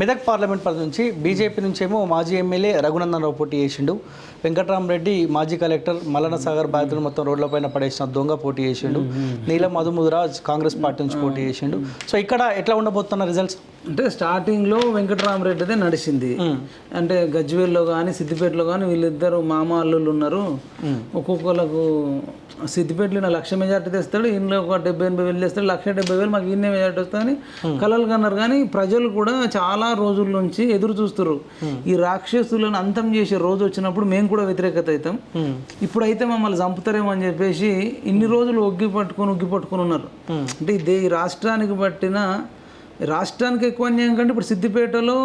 Medak parliament పరిధి నుంచి BJP నుంచేమో మాజీ ఎమ్మెల్యే రఘునందన్ రావు పోటీ చేసిండు. వెంకటరామరెడ్డి మాజీ కలెక్టర్ మల్లన సాగర్ బాధితులు మొత్తం రోడ్లపైన పడేసిన దొంగ పోటీ చేసిండు. నీలం మధుముదురాజ్ కాంగ్రెస్ పార్టీ నుంచి పోటీ చేసిండు. సో ఇక్కడ ఎట్లా ఉండబోతున్న రిజల్ట్స్ అంటే స్టార్టింగ్లో వెంకటరామరెడ్డిదే నడిచింది అంటే గజ్వేల్లో కానీ సిద్దిపేటలో కానీ వీళ్ళిద్దరు మామ అల్లుళ్ళు ఉన్నారు. ఒక్కొక్కలకు సిద్దిపేటలో ఈయన లక్ష మెజార్టీ తెస్తాడు ఇంట్లో ఒక డెబ్బై ఎనభై వేలు తెస్తాడు లక్ష డెబ్బై వేలు మాకు ఇన్నే మెజార్టీ వస్తుందని కలలు కన్నారు. కానీ ప్రజలు కూడా చాలా రోజుల నుంచి ఎదురు చూస్తారు ఈ రాక్షసులను అంతం చేసే రోజు వచ్చినప్పుడు మేము కూడా వ్యతిరేకత అవుతాం. ఇప్పుడైతే మమ్మల్ని చంపుతారేమో అని చెప్పేసి ఇన్ని రోజులు ఒగ్గి పట్టుకొని ఒగ్గి పట్టుకొని ఉన్నారు. అంటే ఇదే ఈ రాష్ట్రానికి పట్టిన రాష్ట్రానికి ఎక్కువ అన్యాయం కంటే ఇప్పుడు సిద్దిపేటలో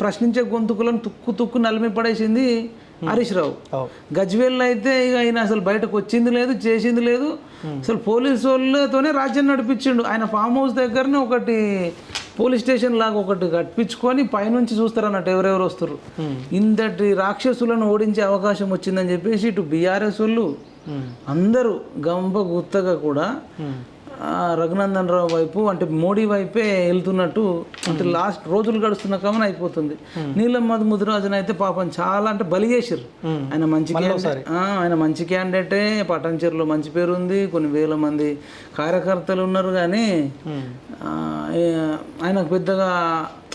ప్రశ్నించే గొంతుకులను తుక్కు తుక్కు నలిమి పడేసింది హరీష్ రావు. అవు. గజ్వేల్లో అయితే ఇక ఆయన అసలు బయటకు వచ్చింది లేదు చేసింది లేదు. అసలు పోలీసు వాళ్ళతోనే రాజ్యం నడిపించిండు. ఆయన ఫామ్ హౌస్ దగ్గరనే ఒకటి పోలీస్ స్టేషన్ లాగా ఒకటి కట్టించుకొని పైనుంచి చూస్తారు అన్నట్టు ఎవరెవరు వస్తారు ఇంతటి రాక్షసులను ఓడించే అవకాశం వచ్చిందని చెప్పేసి ఇటు బీఆర్ఎస్ వాళ్ళు అందరూ గంప గుత్తగా కూడా రఘునందన్ రావు వైపు అంటే మోడీ వైపే వెళ్తున్నట్టు అంటే లాస్ట్ రోజులు గడుస్తున్న కమన అయిపోతుంది. నీలం మధు ముదిరాజున అయితే పాపం చాలా అంటే బలి చేసిర్రు. ఆయన మంచి ఆయన మంచి క్యాండిడేటే పటంచెరులో మంచి పేరు ఉంది కొన్ని వేల మంది కార్యకర్తలు ఉన్నారు కానీ ఆయనకు పెద్దగా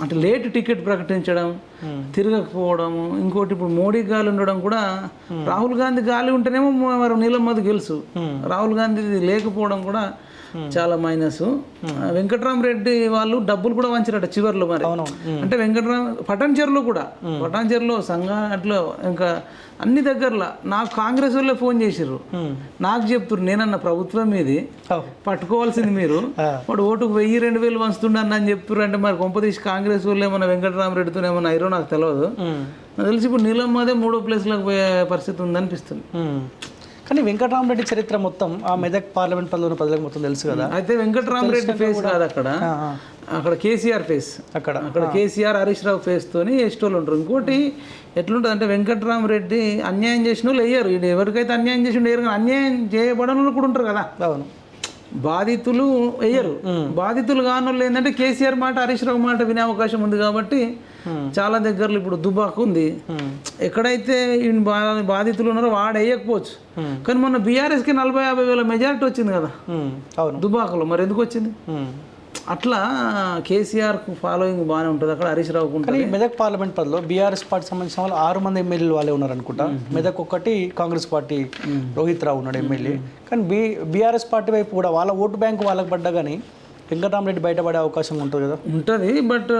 అంటే లేట్ టికెట్ ప్రకటించడం తిరగకపోవడము ఇంకోటి ఇప్పుడు మోడీ గాలి ఉండడం కూడా రాహుల్ గాంధీ గాలి ఉంటేనేమో మరి నీలం మధు గెలుసు. రాహుల్ గాంధీ లేకపోవడం కూడా చాలా మైనస్ వెంకట్రామరెడ్డి వాళ్ళు డబ్బులు కూడా వంచారట చివర్లో మరి. అంటే వెంకట్రామ పటాన్చెరులో కూడా. పటాన్చెరులో సంఘాట్లో ఇంకా అన్ని దగ్గరలో. నాకు కాంగ్రెస్ వాళ్ళే ఫోన్ చేసిర్రు. నాకు చెప్తున్నారు నేనన్న ప్రభుత్వం మీది. అవు. పట్టుకోవాల్సింది మీరు. వాడు ఓటుకు వెయ్యి రెండు వేలు వంచుతుండని అని చెప్తున్నారు అంటే మరి కొంపదీసి కాంగ్రెస్ వాళ్ళు ఏమన్నా వెంకటరామరెడ్డితో ఏమన్నా అయిరో నాకు తెలియదు నాకు తెలిసి ఇప్పుడు నీలమ్మదే మూడో ప్లేస్లోకి పోయే పరిస్థితి ఉందనిపిస్తుంది. కానీ వెంకటరామరెడ్డి చరిత్ర మొత్తం ఆ మెదక్ పార్లమెంట్ పరిధిలో ప్రజలకు మొత్తం తెలుసు కదా. అయితే వెంకటరామరెడ్డి ఫేస్ కాదు అక్కడ. అక్కడ కేసీఆర్ ఫేస్. అక్కడ అక్కడ కేసీఆర్ హరీష్ రావు ఫేస్ తోని ఎస్టోళ్ళు ఉంటారు. ఇంకోటి ఎట్లుంటుంది అంటే వెంకటరామరెడ్డి అన్యాయం చేసిన వాళ్ళు వేయరు ఎవరికైతే అన్యాయం చేసి వేయరు కానీ అన్యాయం చేయబడిన కూడా ఉంటారు కదా. అవును. బాధితులు వేయరు బాధితులు కాని వాళ్ళు ఏంటంటే కేసీఆర్ మాట హరీష్ రావు మాట వినే అవకాశం ఉంది కాబట్టి చాలా దగ్గరలో ఇప్పుడు దుబాక్ ఉంది. ఎక్కడైతే బాధితులు ఉన్నారో వాడు వేయకపోవచ్చు కానీ మొన్న బీఆర్ఎస్కి నలభై యాభై వేల మెజారిటీ వచ్చింది కదా. దుబాకలో మరి ఎందుకు వచ్చింది. అట్లా కేసీఆర్ ఫాలోయింగ్ బాగానే ఉంటుంది. అక్కడ హరీష్ రావుకు ఉంటుంది. కానీ Medak parliament BRS party party సంబంధించిన వాళ్ళు ఆరు మంది ఎమ్మెల్యేలు వాళ్ళే ఉన్నారు అనుకుంటా మెదక్ ఒక్కటి కాంగ్రెస్ పార్టీ రోహిత్ రావు ఉన్నాడు ఎమ్మెల్యే. కానీ బీ బీఆర్ఎస్ పార్టీ వైపు కూడా వాళ్ళ ఓటు బ్యాంకు వాళ్ళకి పడ్డా కానీ వెంకటరామరెడ్డి బయటపడే అవకాశం ఉంటుంది కదా. ఉంటుంది బట్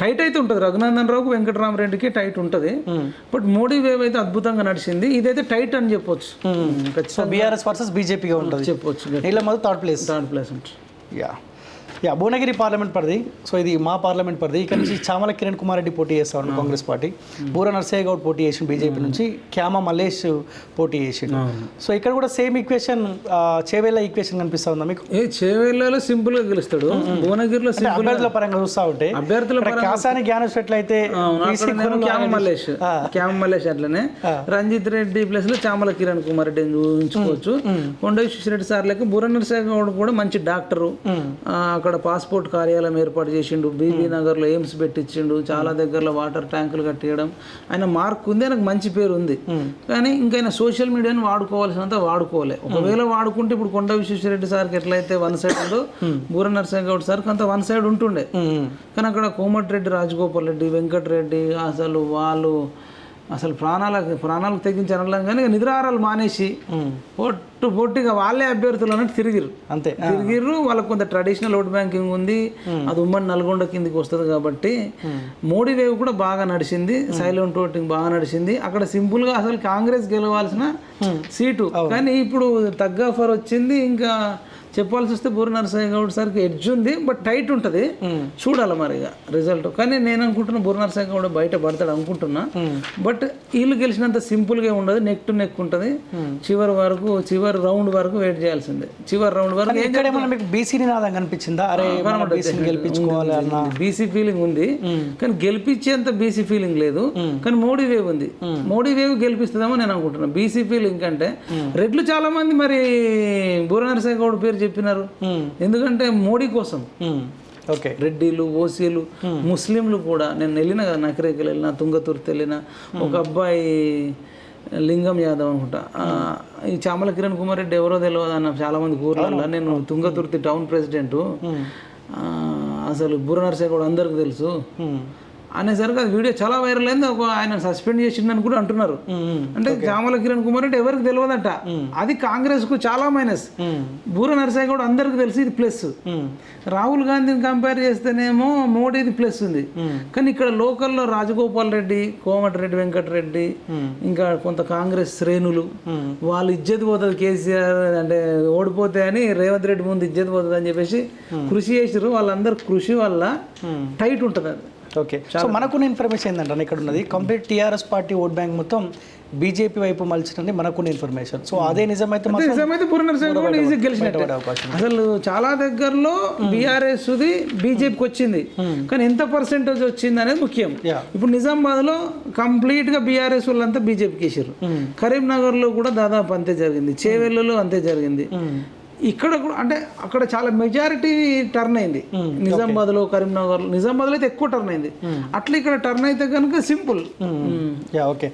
టైట్ అయితే ఉంటుంది. రఘునందన్ రావుకు వెంకటరామరెడ్డికి టైట్ ఉంటుంది. బట్ మోడీ వేవ్ అయితే అద్భుతంగా నడిచింది. ఇదైతే టైట్ అని చెప్పొచ్చు. బీఆర్ఎస్ వర్సెస్ బీజేపీగా ఉంటుంది. చెప్పొచ్చు నీళ్ళ మధ్య థర్డ్ ప్లేస్ థర్డ్ ప్లేస్ ఉంటుంది. యా యా భువనగిరి పార్లమెంట్ పరిధి. సో ఇది మా పార్లమెంట్ పరిధి. ఇక్కడ నుంచి చామల కిరణ్ కుమార్ రెడ్డి పోటీ చేస్తాడు కాంగ్రెస్ పార్టీ. బూర నర్సయ్య గౌడ్ పోటీ చేసిండు బీజేపీ నుంచి. క్యామ మల్లేష్ పోటీ చేసిండు. సో ఇక్కడ కూడా సేమ్ ఈక్వేషన్ చేవేళ్ళ ఈక్వేషన్ కనిపిస్తా ఉందా మీకు? ఏ చేవేళ్ళలో సింపుల్గా గెలుస్తాడు భువనగిరిలో అభ్యర్థుల పరంగా చూస్తా ఉంటే అభ్యర్థుల కాసాని అయితే క్యామ మల్లేష్. క్యామ మల్లేష్ అట్లనే. రంజిత్ రెడ్డి ప్లేస్లో చామల కిరణ్ కుమార్ రెడ్డి ఊహించుకోవచ్చు కొండ సార్ లెక్క బుర్రనరసేగ గౌడ్ కూడా మంచి డాక్టరు. అక్కడ పాస్పోర్ట్ కార్యాలయం ఏర్పాటు చేసిండు. బీబీ నగర్లో ఎయిమ్స్ పెట్టించిండు. చాలా దగ్గరలో వాటర్ ట్యాంకులు కట్టియడం. ఆయన మార్క్ ఉంది ఆయనకు మంచి పేరు ఉంది. కానీ ఇంకా ఆయన సోషల్ మీడియాని వాడుకోవాల్సినంత వాడుకోలే ఒకవేళ వాడుకుంటే ఇప్పుడు కొండ విశ్వేశ్వరరెడ్డి సార్కి ఎట్లయితే వన్ సైడ్ ఉందో బూర నరసింహ గౌడ్ సార్కి అంత వన్ సైడ్ ఉంటుండే. కానీ అక్కడ కోమటిరెడ్డి రాజగోపాల్ రెడ్డి వెంకటరెడ్డి అసలు వాళ్ళు అసలు ప్రాణాలకు ప్రాణాలకు తెగించి అనలేం కానీ నిద్రాహారాలు మానేసి పొట్టు పొట్టిగా వాళ్ళే అభ్యర్థులు అన్నట్టు తిరిగిరు అంతే. తిరిగిర్రు వాళ్ళకు కొంత ట్రెడిషనల్ ఓట్ బ్యాంకింగ్ ఉంది. అది ఉమ్మడి నల్గొండ కిందికి వస్తుంది కాబట్టి మోడీ వేవ్ కూడా బాగా నడిచింది. సైలెంట్ ఓటింగ్ బాగా నడిచింది. అక్కడ సింపుల్గా అసలు కాంగ్రెస్ గెలవాల్సిన సీటు. కానీ ఇప్పుడు తగ్గ ఆఫర్ వచ్చింది. ఇంకా చెప్పాల్సి వస్తే బూర నరసయ్య గౌడ్ సార్కి ఎడ్జ్ ఉంది బట్ టైట్ ఉంటుంది. చూడాలి మరి ఇక రిజల్ట్ కానీ నేను అనుకుంటున్నా బూర నరసయ్య గౌడ్ బయట పడతాడు అనుకుంటున్నా. బట్ వీళ్ళు గెలిచినంత simple గా ఉండదు నెక్ టు నెక్ ఉంటుంది. చివరి వరకు చివరి రౌండ్ వరకు వెయిట్ చేయాల్సిందే. చివరి రౌండ్ వరకు మీకు బీసీ నినాదం కనిపించిందా అరే గెలిపించుకోవాలి అన్న. బీసీ ఫీలింగ్ ఉంది. కానీ గెలిపించేంత బీసీ ఫీలింగ్ లేదు. కానీ మోడీ వేవ్ ఉంది. మోడీ వేవ్ గెలిపిస్తుందేమో నేను అనుకుంటున్నా. బీసీ ఫీలింగ్ అంటే రెడ్లు చాలా మంది మరి బూర నరసింహ గౌడ్ పేరు చెప్పినారు. ఎందుకంటే మోడీ కోసం. ఓకే. రెడ్డిలు ఓసీలు ముస్లింలు కూడా నేను వెళ్ళిన కదా నకరేకలు వెళ్ళిన తుంగతుర్తి వెళ్ళిన ఒక అబ్బాయి లింగం యాదవ్ అనుకుంటా. ఈ చామల కిరణ్ కుమార్ రెడ్డి ఎవరో తెలియదు అన్న చాలా మంది ఊర్లలో. నేను తుంగతుర్తి టౌన్ ప్రెసిడెంట్. అసలు బుర్ర నర్సే కూడా అందరికి తెలుసు. అనేసరికి అది వీడియో చాలా వైరల్ అయింది. ఒక ఆయన సస్పెండ్ చేసిందని కూడా అంటున్నారు. అంటే చామల కిరణ్ కుమార్ రెడ్డి ఎవరికి తెలియదంట. అది కాంగ్రెస్కు చాలా మైనస్ బూర నరసాయి కూడా అందరికి తెలిసి ఇది ప్లస్ రాహుల్ గాంధీని కంపేర్ చేస్తేనేమో మోడీది ప్లస్ ఉంది. కానీ ఇక్కడ లోకల్లో రాజగోపాల్ రెడ్డి కోమటిరెడ్డి వెంకటరెడ్డి ఇంకా కొంత కాంగ్రెస్ శ్రేణులు వాళ్ళు ఇజ్జత్ పోతుంది కేసీఆర్ అంటే ఓడిపోతే అని రేవంత్ రెడ్డి ముందు ఇజ్జత్ పోతుంది అని చెప్పేసి కృషి చేసిర్రు. వాళ్ళందరూ కృషి వల్ల టైట్ ఉంటుంది అది. ఓకే. సో మనకున్న ఇన్ఫర్మేషన్ ఏంటంటే ఇక్కడ ఉన్నది complete TRS party vote bank మొత్తం బీజేపీ వైపు మలిచిందని మనకున్న ఇన్ఫర్మేషన్ సో అదే నిజమైతే మాత్రం నిజమైతే పూర్ణ గెలిచినట్టే. అసలు చాలా దగ్గరలో బీఆర్ఎస్ ది బీజేపీకి వచ్చింది. కానీ ఎంత పర్సెంటేజ్ వచ్చింది అనేది ముఖ్యం. ఇప్పుడు నిజామాబాద్లో కంప్లీట్గా బీఆర్ఎస్ వాళ్ళంతా బీజేపీకి వేసారు కరీంనగర్లో కూడా దాదాపు అంతే జరిగింది. చేవెళ్ళలో అంతే జరిగింది. ఇక్కడ కూడా అంటే అక్కడ చాలా మెజారిటీ టర్న్ అయింది. నిజామాబాద్లో కరీంనగర్లో నిజామాబాద్లో అయితే ఎక్కువ టర్న్ అయింది. అట్లా ఇక్కడ టర్న్ అయితే కనుక సింపుల్ యా ఓకే